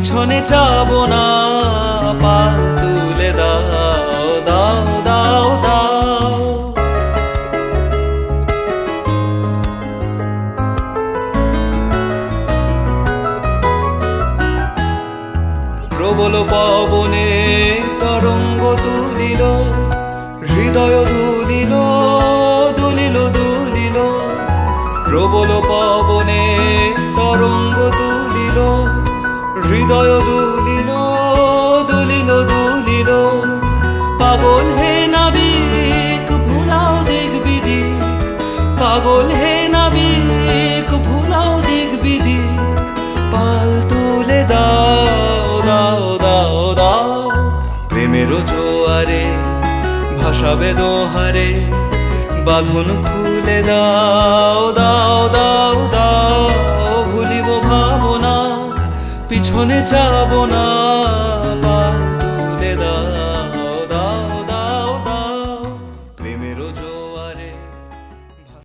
পিছনে যাব না, পাল তুলে দাও দাও দাও দাও। প্রবল পবনে তরঙ্গ তুলিল হৃদয় দুলিল দুলিল দুলিল। প্রবল পবনে তরঙ্গ তুলিল হৃদয় দুলিল দুলিল দুলিল। পাগল হে নাবিক, ভুলাও দিক বিদিক পাগল হে নাবিক, ভুলাও দিক বিদিক পাল তুলে দাও দাও দাও দাও। প্রেমের জোয়ারে ভাসাবে দোহারে বাঁধন খুলে দাও দাও দাও দাও। পিছনে যাব না।